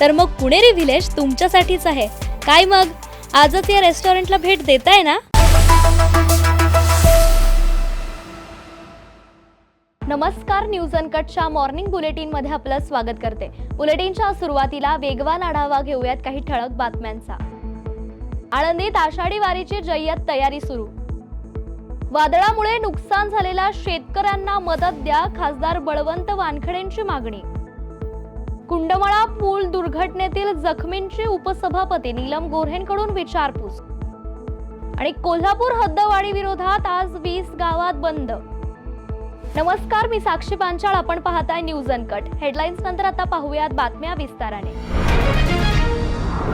तर मग पुणेरी व्हिलेज तुमच्यासाठीच आहे. काय मग? आजच या रेस्टॉरंटला भेट देताय ना? नमस्कार न्यूज अनकटच्या मॉर्निंग बुलेटिनमध्ये आपलं स्वागत करते. बुलेटिनच्या सुरुवातीला वेगवान आढावा घेऊयात काही ठळक बातम्यांचा. आळंदीत आषाढी वारीची जय्यत तयारी सुरू. वादळामुळे नुकसान झालेल्या शेतकऱ्यांना मदत द्या खासदार बळवंत वानखडेंची मागणी. कुंडमळा पूल दुर्घटनेतील जखमींची उपसभापती नीलम गोऱ्हेंकडून विचारपूस. आणि कोल्हापूर हद्दवाढी विरोधात आज वीस गावात बंद. नमस्कार मी साक्षी पांचाळ. आपण पाहताय न्यूज अनकट. हेडलाईन्स नंतर आता पाहूयात बातम्या विस्ताराने.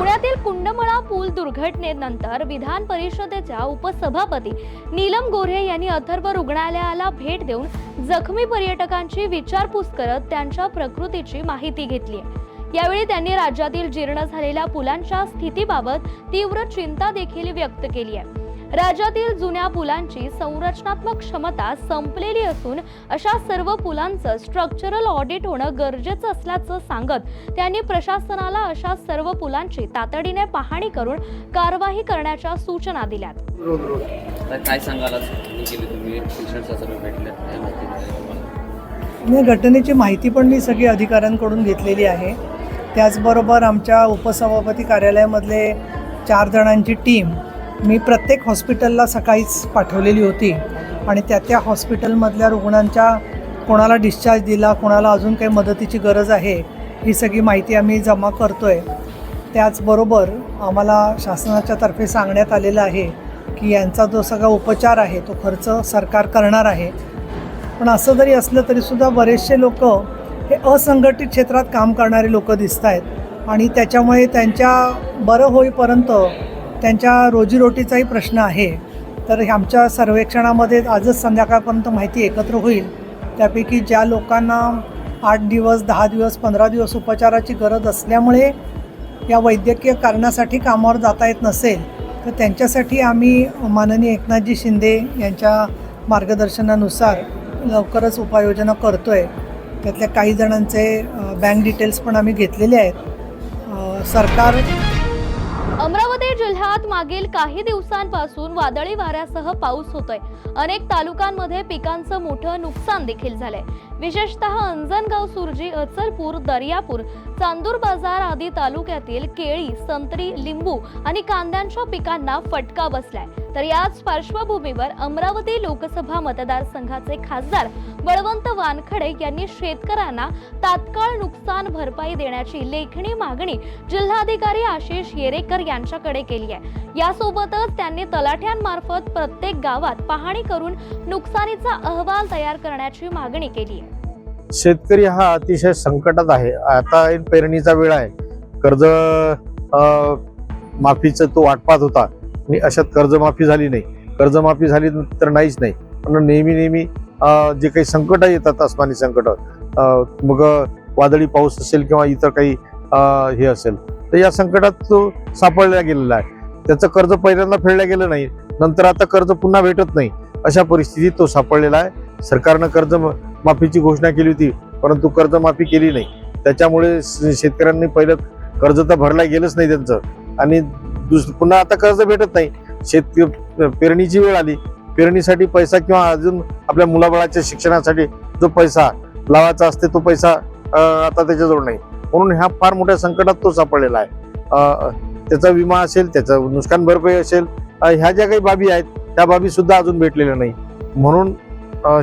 पुण्यातील कुंडमळा पूल दुर्घटनेनंतर विधान परिषदेच्या उपसभापती नीलम गोऱ्हे यांनी अथर्व रुग्णालयाला भेट देऊन जखमी पर्यटकांची विचारपूस करत त्यांच्या प्रकृतीची माहिती घेतली यावेळी त्यांनी राज्यातील जीर्ण झालेल्या पुलांच्या स्थितीबाबत तीव्र चिंता देखील व्यक्त केली आहे. राज्यातील जुन्या पुलांची संरचनात्मक क्षमता संपलेली असून अशा सर्व पुलांचं स्ट्रक्चरल ऑडिट होणं गरजेचं असल्याचं सांगत त्यांनी प्रशासनाला अशा सर्व पुलांची तातडीने पाहणी करून कारवाई करण्याच्या सूचना दिल्यात. काय सांगाल या घटनेची माहिती पण मी सगळी अधिकाऱ्यांकडून घेतलेली आहे. त्याचबरोबर आमच्या उपसभापती कार्यालयामधले चार जणांची टीम मी प्रत्येक हॉस्पिटलला सकाळीच पाठवलेली होती आणि त्या त्या हॉस्पिटलमधल्या रुग्णांच्या कोणाला डिस्चार्ज दिला कोणाला अजून काही मदतीची गरज आहे ही सगळी माहिती आम्ही जमा करतो आहे त्याचबरोबर आम्हाला शासनाच्या तर्फे सांगण्यात आलेलं आहे की यांचा जो सगळा उपचार आहे तो खर्च सरकार करणार आहे. पण असं जरी असलं तरीसुद्धा बरेचसे लोक हे असंघटित क्षेत्रात काम करणारे लोक दिसत आहेत आणि त्याच्यामुळे त्यांच्या बरं होईपर्यंत त्यांच्या रोजीरोटीचाही प्रश्न आहे. तर आमच्या सर्वेक्षणामध्ये आजच संध्याकाळपर्यंत माहिती एकत्र होईल. त्यापैकी ज्या लोकांना आठ दिवस दहा दिवस पंधरा दिवस उपचाराची गरज असल्यामुळे या वैद्यकीय कारणासाठी कामावर जाता येत नसेल तर त्यांच्यासाठी आम्ही माननीय एकनाथजी शिंदे यांच्या मार्गदर्शनानुसार लवकरच उपाययोजना करतो आहे त्यातल्या काही जणांचे बँक डिटेल्स पण आम्ही घेतलेले आहेत. सरकार जिल्ह्यात मागील काही दिवसांपासून वादळी वाऱ्यासह पाऊस होतोय. अनेक तालुक्यांमध्ये पिकांचं मोठं नुकसान देखील झालंय. विशेषतः अंजनगाव सुरजी अचलपूर दर्यापूर चांदूर बाजार आदी तालुक्यातील केळी संत्री लिंबू आणि कांद्यांच्या पिकांना फटका बसलाय. तर याच पार्श्वभूमीवर अमरावती लोकसभा मतदारसंघाचे खासदार बळवंत वानखडे यांनी शेतकऱ्यांना तात्काळ नुकसान भरपाई देण्याची लेखणी मागणी जिल्हाधिकारी आशिष येरेकर यांच्याकडे केली आहे. यासोबतच त्यांनी तलाठ्यांमार्फत प्रत्येक गावात पाहणी करून नुकसानीचा अहवाल तयार करण्याची मागणी केली. आहे शेतकरी हा अतिशय संकटात आहे. आता पेरणीचा वेळ आहे. कर्ज माफीचं तो वाटपात होता. आणि अशात कर्जमाफी झाली नाही. कर्जमाफी झाली तर नाहीच नाही. पण नेहमी नेहमी जे काही संकट येतात आसमानी संकट मग वादळी पाऊस असेल किंवा इतर काही हे असेल तर या संकटात तो सापडला गेलेला आहे. त्याचं कर्ज पहिल्यांदा फेडलं गेलं नाही. नंतर आता कर्ज पुन्हा भेटत नाही. अशा परिस्थितीत तो सापडलेला आहे. सरकारनं कर्ज माफीची घोषणा केली होती परंतु कर्जमाफी केली नाही. त्याच्यामुळे शेतकऱ्यांनी पहिलं कर्ज तर भरला गेलंच नाही त्यांचं. आणि दुस पुन्हा आता कर्ज भेटत नाही. शेत पेरणीची वेळ आली. पेरणीसाठी पैसा किंवा अजून आपल्या मुलाबाळाच्या शिक्षणासाठी जो पैसा लावायचा असते तो पैसा आता त्याच्याजवळ नाही. म्हणून ह्या फार मोठ्या संकटात तो सापडलेला आहे. त्याचा विमा असेल त्याचं नुकसान भरपाई असेल ह्या ज्या काही बाबी आहेत त्या बाबी सुद्धा अजून भेटलेल्या नाही. म्हणून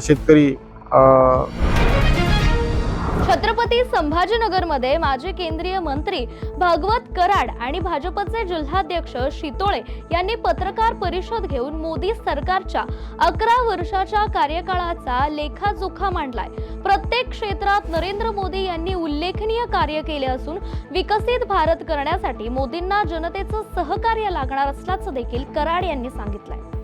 शेतकरी छत्रपती संभाजीनगरमध्ये माजी केंद्रीय मंत्री भागवत कराड आणि भाजपचे जिल्हाध्यक्ष शितोळे यांनी पत्रकार परिषद घेऊन मोदी सरकारच्या अकरा वर्षाच्या कार्यकाळाचा लेखाजोखा मांडलाय. प्रत्येक क्षेत्रात नरेंद्र मोदी यांनी उल्लेखनीय कार्य केले असून विकसित भारत करण्यासाठी मोदींना जनतेचं सहकार्य लागणार असल्याचं देखील कराड यांनी सांगितलंय.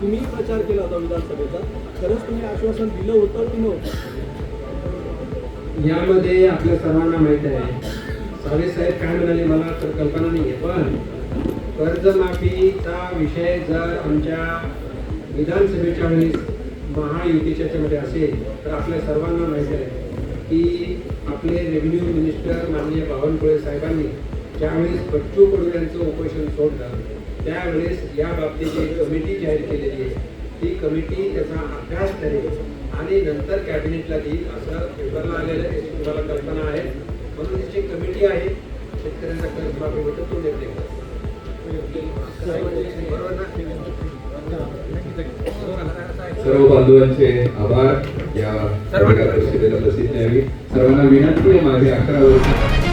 तुम्ही प्रचार केला होता विधानसभेचा खरंच तुम्ही आश्वासन दिलं होतं की नव्हतं यामध्ये आपल्या सर्वांना माहीत आहे. सावे साहेब काय म्हणाले मला तर कल्पना नाही आहे पण कर्जमाफीचा विषय जर आमच्या विधानसभेच्या वेळेस महायुतीच्या याच्यामध्ये असेल तर आपल्या सर्वांना माहीत आहे की आपले रेव्हेन्यू मिनिस्टर माननीय बावनकुळे साहेबांनी ज्यावेळेस बच्चू कडू यांचं उपोषण सोडलं त्यावेळेस या बाबतीची एक कमिटी जाहीर केलेली आहे ती कमिटी त्याचा अभ्यास करेल आणि नंतर कॅबिनेटला देईल असं पेपरला आलेलं आहे तुम्हाला कल्पना आहे म्हणून त्याची कमिटी आहे शेतकऱ्यांचा कर्जमाफीबद्दल तो निर्णय करेल. बरोबर ना? सर्व बांधवांचे आभार या परिषदेला प्रसिद्ध सर्वांना विनंती आहे माझे अकरा वर्ष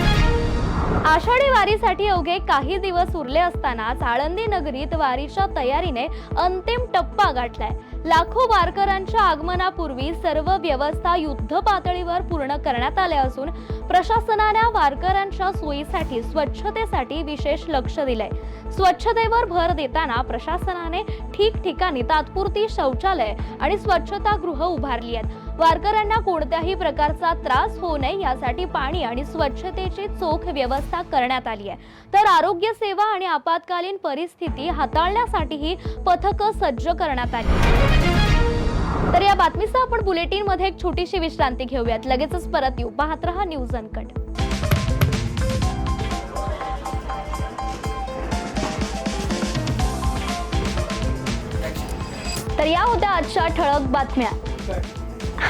आषाढी वारीसाठी अवघे काही दिवस उरले असतानाच आळंदी नगरीत वारीच्या तयारीने अंतिम टप्पा गाठलाय. लाखो वारकऱ्यांच्या आगमनापूर्वी सर्व व्यवस्था युद्ध पातळीवर पूर्ण करण्यात आल्या असून प्रशासनाने वारकऱ्यांच्या सोयीसाठी स्वच्छतेसाठी विशेष लक्ष दिलंय. स्वच्छतेवर भर देताना प्रशासनाने ठिकठिकाणी तात्पुरती शौचालय आणि स्वच्छतागृह उभारली आहेत. वारकऱ्यांना कोणत्याही प्रकारचा त्रास होऊ नये यासाठी पाणी आणि स्वच्छतेची चोख व्यवस्था करण्यात आली आहे. तर आरोग्य सेवा आणि आपत्कालीन परिस्थिती हाताळण्यासाठीही पथकं सज्ज करण्यात आली तर या बातमीसह आपण बुलेटिनमध्ये एक छोटीशी विश्रांती घेऊयात. लगेचच परत येऊ. पाहत रहा न्यूज अनकट. तर या होत्या आजच्या ठळक बातम्या.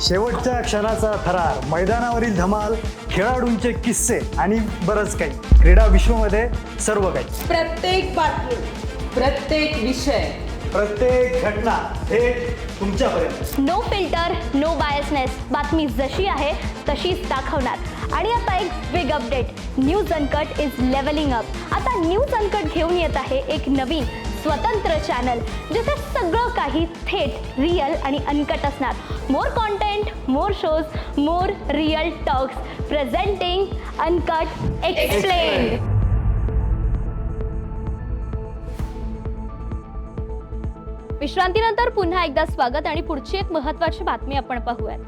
शेवटच्या क्षणाचा थरार मैदानावरील धमाल खेळाडूंचे किस्से आणि बरंच काही. क्रीडा विश्वमध्ये सर्व काही. प्रत्येक बातमी प्रत्येक विषय. प्रत्येक घटना थेट तुमच्यापर्यंत. नो फिल्टर नो बायसनेस बातमी जशी आहे तशीच दाखवणार. आणि आता एक big update news uncut is levelling up आता न्यूज अनकट घेऊन येत आहे एक नवीन स्वतंत्र चॅनल जिथे सगळं काही थेट रिअल आणि अनकट असणार. More content more shows more real talks presenting uncut explain विश्रांतीनंतर पुन्हा एकदा स्वागत आणि पुढची एक महत्वाची बातमी आपण पाहूयात.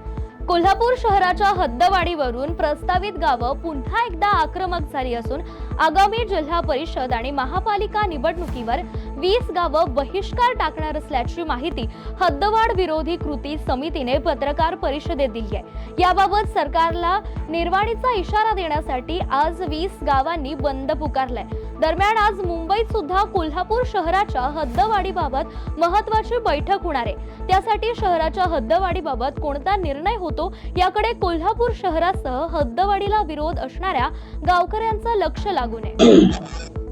कोल्हापूर शहराच्या हद्दवाडीवरून प्रस्तावित गावं पुन्हा एकदा आक्रमक झाली असून आगामी जिल्हा परिषद आणि महापालिका निवडणुकीवर वीस गावं बहिष्कार टाकणार असल्याची माहिती हद्दवाढ विरोधी कृती समितीने पत्रकार परिषदेत दिली आहे. याबाबत सरकारला निर्वाणीचा इशारा देण्यासाठी आज वीस गावांनी बंद पुकारलाय. दरम्यान आज मुंबईत सुद्धा कोल्हापूर शहराच्या हद्दवाढीबाबत महत्वाची बैठक होणार आहे. त्यासाठी शहराच्या हद्दवाढीबाबत कोणता निर्णय होतो याकडे कोल्हापूर शहरासह हद्दवाढीला विरोध असणाऱ्या गावकऱ्यांचं लक्ष लागू नये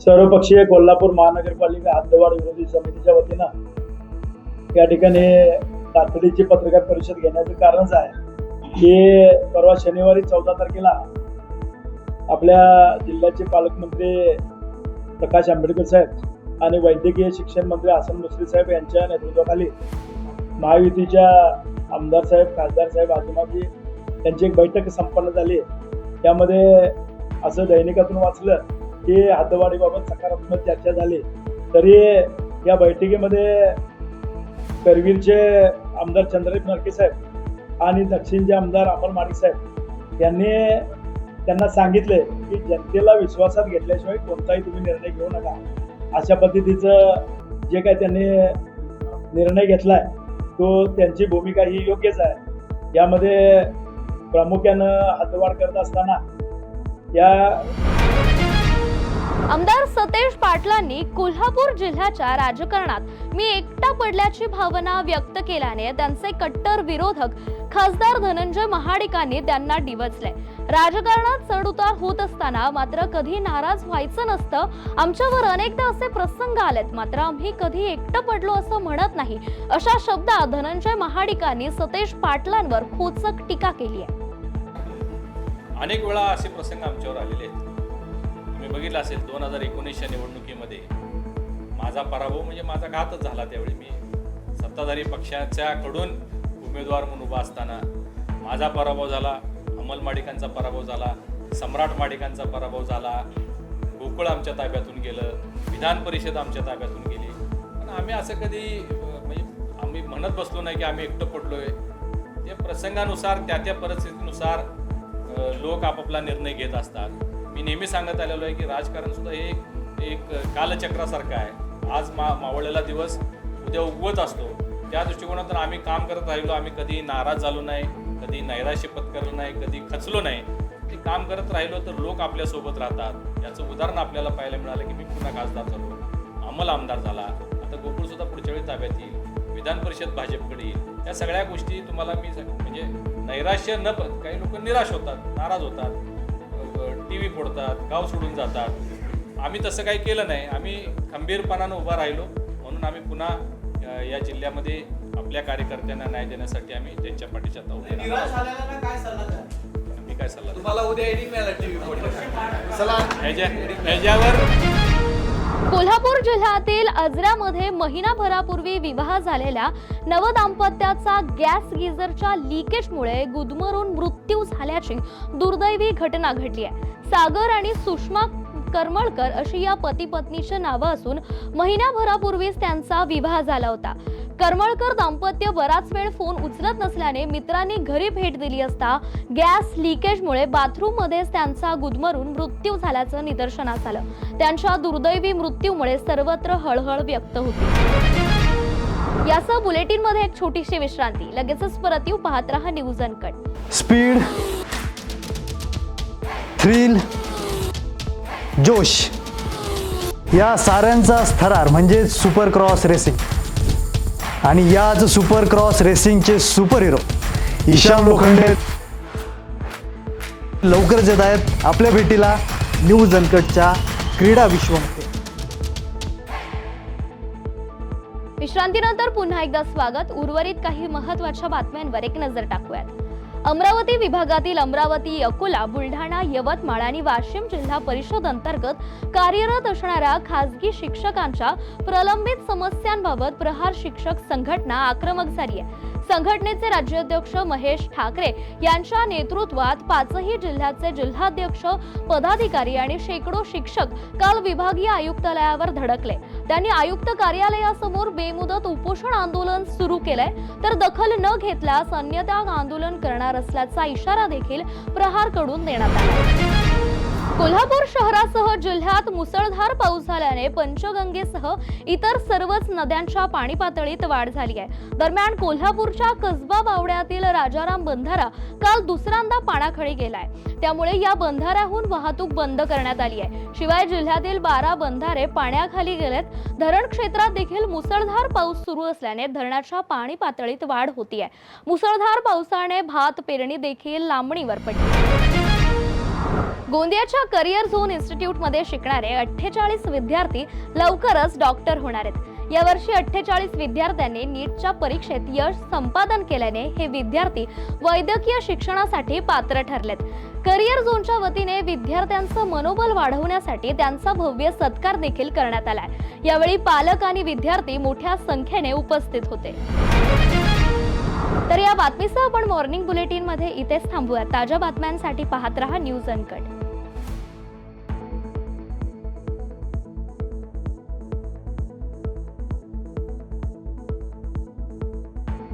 सर्वपक्षीय कोल्हापूर महानगरपालिका हद्दवाढ विरोधी समितीच्या वतीनं या ठिकाणी तातडीची पत्रकार परिषद घेण्याचं कारणच आहे की परवा शनिवारी चौदा तारखेला आपल्या जिल्ह्याचे पालकमंत्री प्रकाश आंबेडकर साहेब आणि वैद्यकीय शिक्षण मंत्री हसन मुश्री साहेब यांच्या नेतृत्वाखाली महायुतीच्या आमदार साहेब खासदार साहेब आजमाजी यांची एक बैठक संपन्न झाली. त्यामध्ये असं दैनिकातून वाचलं हे हद्दवाढीबाबत सकारात्मक चर्चा झाली तरी या बैठकीमध्ये करवीरचे आमदार चंद्रदीप नरके साहेब आणि दक्षिणचे आमदार अमर माडिक साहेब यांनी त्यांना सांगितले की जनतेला विश्वासात घेतल्याशिवाय कोणताही तुम्ही निर्णय घेऊ नका. अशा पद्धतीचं जे काय त्यांनी निर्णय घेतलाय तो त्यांची भूमिका ही योग्यच आहे. यामध्ये प्रामुख्यानं हातवाढ करत असताना या आमदार सतेज पाटलांनी कोल्हापूर जिल्ह्याच्या राजकारणात मी एकटा पडल्याची भावना व्यक्त केल्याने त्यांचे कट्टर विरोधक खासदार धनंजय महाडिकांनी त्यांना डिवचले. राजकारणात चढउतार होत असताना मात्र कधी नाराज व्हायचं नसतं. आमच्यावर अनेकदा असे प्रसंग आलेत. मात्र आम्ही कधी एकटं पडलो असं म्हणत नाही. अशा शब्दात धनंजय महाडिकांनी सतेज पाटलांवर खोचक टीका केली आहे. अनेक वेळा असे प्रसंग आमच्यावर आलेले आहेत. तुम्ही बघितलं असेल दोन हजार एकोणीसच्या निवडणुकीमध्ये माझा पराभव म्हणजे माझा घातच झाला त्यावेळी मी. सत्ताधारी पक्षाच्याकडून उमेदवार म्हणून उभा असताना माझा पराभव झाला अमल माडिकांचा पराभव झाला सम्राट माडिकांचा पराभव झाला. गोकुळ आमच्या ताब्यातून गेलं विधान परिषद आमच्या ताब्यातून गेली. पण आम्ही असं कधी म्हणजे आम्ही म्हणत बसलो नाही की आम्ही एकटं पडलोय. ते प्रसंगानुसार त्या त्या परिस्थितीनुसार लोक आपापला निर्णय घेत असतात. मी नेहमी सांगत आलेलो आहे की राजकारण सुद्धा हे एक एक कालचक्रासारखं आहे. आज मा मावळलेला दिवस उद्या उगवत असतो. त्या दृष्टिकोनातून आम्ही काम करत राहिलो. आम्ही कधी नाराज झालो नाही कधी नैराश्य पत्करलं नाही कधी खचलो नाही. ते काम करत राहिलो तर लोक आपल्यासोबत राहतात. याचं उदाहरण आपल्याला पाहायला मिळालं की मी पुन्हा खासदार झालो. अंमल आमदार झाला. आता गोकुळसुद्धा पुढच्या वेळी ताब्यात येईल. विधान परिषद भाजपकडे येईल. या सगळ्या गोष्टी तुम्हाला मी म्हणजे नैराश्य न प- काही लोक निराश होतात नाराज होतात. टी व्ही फोडतात गाव सोडून जातात. आम्ही तसं काही केलं नाही. आम्ही खंबीरपणानं उभा राहिलो. म्हणून आम्ही पुन्हा या जिल्ह्यामध्ये आपल्या कार्यकर्त्यांना न्याय देण्यासाठी आम्ही त्यांच्या पाठीच्या. मी काय सल्ला तुम्हाला उद्या ह्याच्या ह्याच्यावर कोल्हापूर जिल्ह्यातील आजऱ्यामध्ये महिनाभरापूर्वी विवाह झालेल्या नवदाम्पत्याचा गॅस गिझरच्या लिकेजमुळे गुदमरून मृत्यू झाल्याची दुर्दैवी घटना घडली आहे. सागर आणि सुषमा करमळकर अशी या पती पत्नीची नावं असून महिन्याभरापूर्वीच त्यांचा विवाह झाला होता. करमळकर दाम्पत्य बराच वेळ फोन उचलत नसल्याने मित्रांनी घरी भेट दिली असता गॅस लिकेजमुळे बाथरूममध्येच त्यांचा गुदमरून मृत्यू झाल्याचं निदर्शनास आलं. त्यांच्या दुर्दैवी मृत्यूमुळे सर्वत्र हळहळ व्यक्त होती. यासह बुलेटिनमध्ये एक छोटीशी विश्रांती. लगेचच परत येऊ पाहत रहा न्यूज अनकट. स्पीड थ्रिल जोश या साऱ्यांचा थरार म्हणजे सुपर क्रॉस रेसिंग आणि याच सुपर क्रॉस रेसिंगचे सुपर हिरो ईशान लोखंडे. लवकरच येत आहेत आपल्या भेटीला न्यूज अनकटच्या क्रीडा विश्वमध्ये विश्रांतीनंतर पुन्हा एकदा स्वागत. उर्वरित काही महत्त्वाच्या बातम्यांवर एक नजर टाकूयात. अमरावती विभागातील अमरावती अकोला बुलढाणा यवतमाळ आणि वाशिम जिल्हा परिषद अंतर्गत कार्यरत असणाऱ्या खासगी शिक्षकांच्या प्रलंबित समस्यांबाबत प्रहार शिक्षक संघटना आक्रमक झाली आहे. संघटनेचे राज्याध्यक्ष महेश ठाकरे यांच्या नेतृत्वात पाचही जिल्ह्याचे जिल्हाध्यक्ष पदाधिकारी आणि शेकडो शिक्षक काल विभागीय आयुक्तालयावर धडकले. त्यांनी आयुक्त कार्यालयासमोर बेमुदत उपोषण आंदोलन सुरू केलंय. तर दखल न घेतल्यास अन्यथा आंदोलन करणार असल्याचा इशारा देखील प्रहारकडून देण्यात आला. कोल्हापूर शहरासह जिल्ह्यात मुसळधार पाऊस झाल्याने पंचगंगेसह इतर सर्वच नद्यांच्या पाणी पातळीत वाढ झाली आहे. दरम्यान कोल्हापूरच्या कसबा बावड्यातील राजाराम बंधारा काल दुसऱ्यांदा पाण्याखाली गेलाय. त्यामुळे या बंधाऱ्याहून वाहतूक बंद करण्यात आली आहे. शिवाय जिल्ह्यातील बारा बंधारे पाण्याखाली गेलेत. धरण क्षेत्रात देखील मुसळधार पाऊस सुरू असल्याने धरणाच्या पाणी पातळीत वाढ आहे मुसळधार पावसाने भात पेरणी देखील लांबणीवर पडली. गोंदियाच्या करिअर झोन इन्स्टिट्यूटमध्ये शिकणारे अठ्ठेचाळीस विद्यार्थी लवकरच डॉक्टर होणार आहेत. यावर्षी अठ्ठेचाळीस विद्यार्थ्यांनी नीटच्या परीक्षेत यश संपादन केल्याने हे विद्यार्थी वैद्यकीय शिक्षणासाठी पात्र ठरलेत. करिअर झोनच्या वतीने विद्यार्थ्यांचं मनोबल वाढवण्यासाठी त्यांचा भव्य सत्कार देखील करण्यात आला यावेळी पालक आणि विद्यार्थी मोठ्या संख्येने उपस्थित होते. तर या बातमीसह आपण मॉर्निंग बुलेटिनमध्ये इथेच थांबूया ताज्या बातम्यांसाठी पाहत रहा न्यूज अनकट.